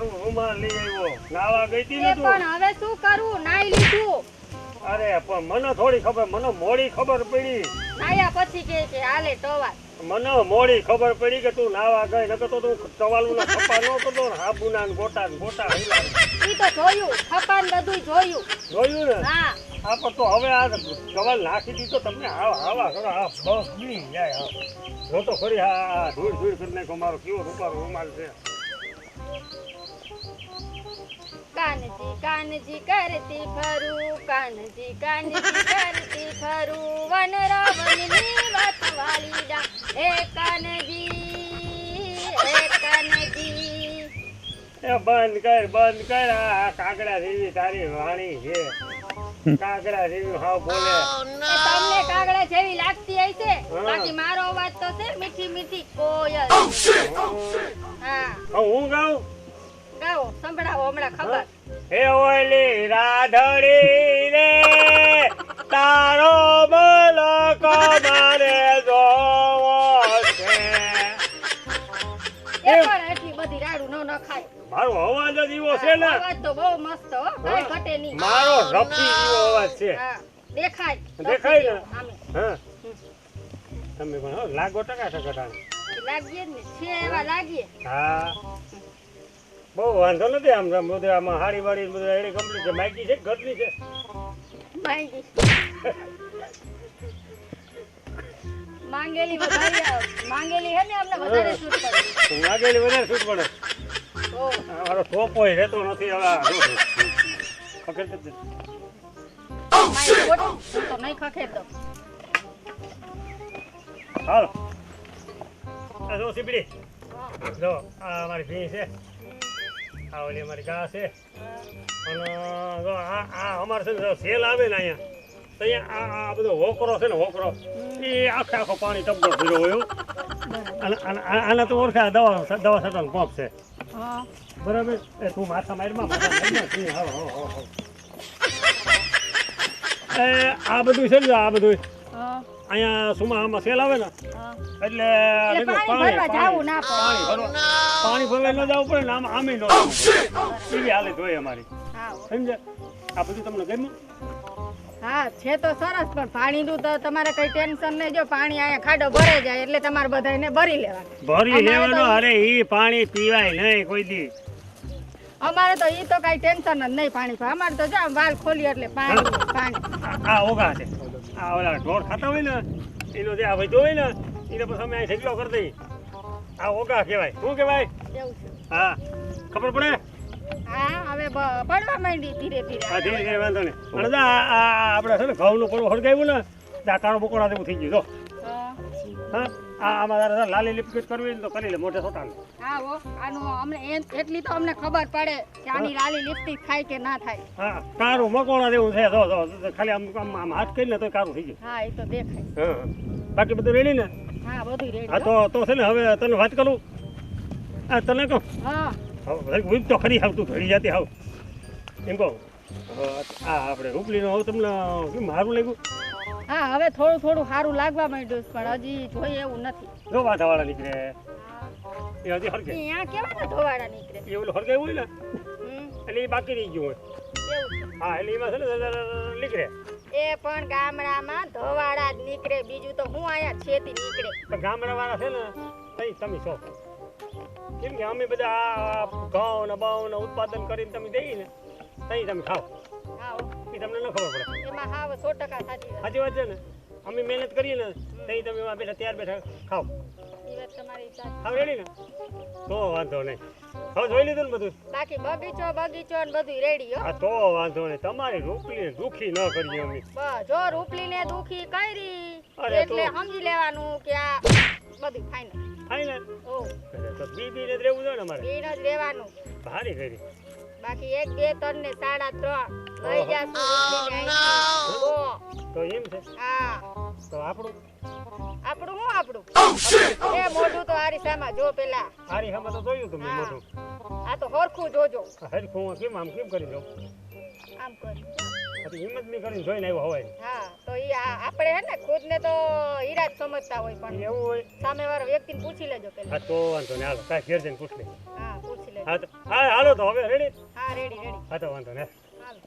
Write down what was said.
રૂમાલ લઈ આવ્યો. નાવા ગઈ હતી ને તું પણ હવે શું કરું? નાઈ લીધું. અરે પણ મને થોડી ખબર મને મોડી ખબર પડી. નાયા પછી કે કે હાલે મને મોડી ખબર પડી કે તું નાવા ગઈ નકર તો તું ટવાલું ના ખપા ન કરતો ને હાબુના ગોટા ને ગોટા હૈલા ને. ઈ તો જોયું ખપાન બધું જોયું. જોયું ને? હા. આ પણ તો હવે આ ટવાલ નાખી દીધો તમને આવા આવા કરો આ બસ બી જાય જો તો ખરી આ ધૂળ ધૂળ કરી નાખો મારો. કેવો રૂપારો રૂમાલ છે. કાનજી કાનજી કરતી ફરું કાનજી કાનજી કરતી ફરું. વન રાવણની વાત હે કાનજી હે કાનજી. એ બંધ કર બંધ કર આ કાગડા જેવી તારી વાણી છે. કાગડા જેવી હાવ બોલે. તમને કાગડા જેવી લાગતી હશે હા. બાકી મારો અવાજ તો છે મીઠી મીઠી કોયલ હા. હું ગાઉં? ગાઓ સંભળાવો હમણાં ખબર. હે. ઓલી રાધડી. એટલી બધી રાડું ન નખાય. મારો અવાજ જ એવો છે ને. અવાજ તો બહુ મસ્ત હો કાંઈ ઘટે નહીં. મારો રફી જેવો અવાજ છે. હા દેખાય. દેખાય ને? હા. તમે પણ હો લાગો ટકા ટકા લાગીએ ને છે એવા લાગીએ. હા. બહુ વાંધો નથી આમ આમ બધું આમાં હાડી વાડી બધું એડી કમ્પ્લીટ છે. માઇકી છે ઘરની છે? માંગી માંગેલી વધારે માંગેલી હે ને અમને વધારે સૂટ પડે તો માગેલી વધારે છૂટ પડે. મારો ટોપો રહેતો નથી હવે હું તો નહીં હાલો. જો સીપડી. જો આ મારી ભીં છે. આ ઓલી અમારી ગા છે. અને જો આ આ અમારે સેલ આવે ને અહીંયા. તો આ આ બધો હોકરો છે ને હોકરો એ આખે આખો પાણી ભર્યો હોય અને આ- આના તો ઓળખા દવા દવા છટાનો પંપ છે. બરાબર? એ તું માથા મારમાં. એ આ બધું છે ને આ બધું અહીંયા સુમા આમાં સેલ આવે ને એટલે પાણી ભરવા જાવું ના પડે. પાણી ભરવા ન જવું પડે ને આમ આમે ન પડે. એવી હાલત હોય અમારી. સમજે આ બધું તમને ગમ્યું? હા છે તો સરસ પણ પાણીનું તો તમારે કઈ ટેન્શન નહીં. જો પાણી અહીંયા ખાડો ભરે જાય એટલે તમારે બધાને ભરી લેવાનું. ભરી લેવાનું અરે ઈ પાણી પીવાય નહીં કોઈ દી. અમારે તો ઈ તો કઈ ટેન્શન જ નહીં પાણી. અમારે તો જો વાલ ખોલી એટલે પાણી પાણી. આ- આ ઓગા છે. આ ઓલા ઢોર ખાતા હોય ને એનો જે આ વધ્યો હોય ને એને પછી અમે અહીં ઢગલો કરી દઈએ. આ ઓગા કહેવાય. શું કહેવાય? હા. ખબર પડે? હા હવે પડવા માંડી ધીરે ધીરે. હા ધીરે ધીરે વાંધો નહીં. અને આ આ આ આપણે છે ને ઘઉંનું પડવું હળગાવ્યું ને બકોડા જેવું થઈ ગયું. જો. હા. આ અમારા લાલી લિપકીટ કરવી તો કરી લે મોઢે સોટાનું હા હો આનું અમને એટલી તો અમને ખબર પડે કે આની લાલી લિપસ્ટિક થાય કે ના થાય. હા કાળું મકોણા જેવું છે જો જો ખાલી આમ આમ હાથ કરીને તો કાળું થઈ ગયું. હા એ તો દેખાય. હા બાકી બધું રેડી ને? હા બધું હા તો તો છે ને હવે તને વાત કરું? આ તને કહું? હા. ઉઈપ તો ખરી આવતું ઘડી જાતી હાવ. એમ કહું. આ આપણે રૂપલીનો હવે તમને કેમ સારું લાગ્યું? હા હવે થોડું થોડું સારું લાગવા માંડ્યું પણ હજી જોઈએ એવું નથી. જો વાથાવાળા નીકળે. એ હજી હરગે અહીંયા કેવા ને ધોવાડા નીકળે? એ ઓલું હરગાયું હોય ને? એટલે એ બાકી રહી ગયું હોય. હા એટલે એમાં છે ને નીકળે. એ પણ ગામડામાં ધોવાડા જ નીકળે બીજું તો હું અહીંયા છેતી નીકળે. પણ ગામડાવાળા છે ને તમે છો. કેમ કે અમે બધા ઘઉં ને ઉત્પાદન કરીને તમે દઈએ ને તઈ તમે ખાઓ. એ તમને ન ખબર પડે. એમાં હાવ સો ટકા સાચી વાત. સાચી વાત છે ને? અમે મહેનત કરીએ ને તઈ તમે એમાં બેઠા ત્યાર બેઠા ખાઓ. ખાવ રેડી ને? તો વાંધો નહીં. હવે જોઈ લીધું ને બધું? બાકી બગીચો બગીચો ને બધું રેડી હા. તો વાંધો નહીં. તમારી રૂપલી દુખી ન કરીએ અમે. બસ જો રૂપલીને દુખી કરી એટલે સમજી લેવાનું કે આ બધું ફાઈનલ ફાઈનલ ઓ. તો બી બી ને જ રહેવું જોઈએ અમારે. બી નો જ રહેવાનું. ભારી કરી. બાકી એક બે ત્રણ ને સાડા ત્રણ. લઈ જાશું ઓ, તો એમ છે? હા. તો આપણું? આપણું શું આપણું? એ મોઢું તો આરી સામા જો પેલા. હારી સામા તો જોયું તમે મોઢું. હા. આ તો હરખું જોજો. હરખું કેમ આમ કેમ કરી દઉં? આમ પછી હિંમત નહીં કરીને જોઈને આવ્યો હોય. હા તો ઈ આપણે હે ને ખુદ ને તો હીરા જ સમજતા હોય પણ એવું હોય. સામે વાળો વ્યક્તિને પૂછી લેજો પેલા હા તો વાંધો નહીં. હાલો કાંઈ ઘેર જઈને પૂછ લે. હા પૂછી લેજો. હા તો હા હાલો તો હવે રેડી હા રેડી રેડી હા તો વાંધો ને હાલો.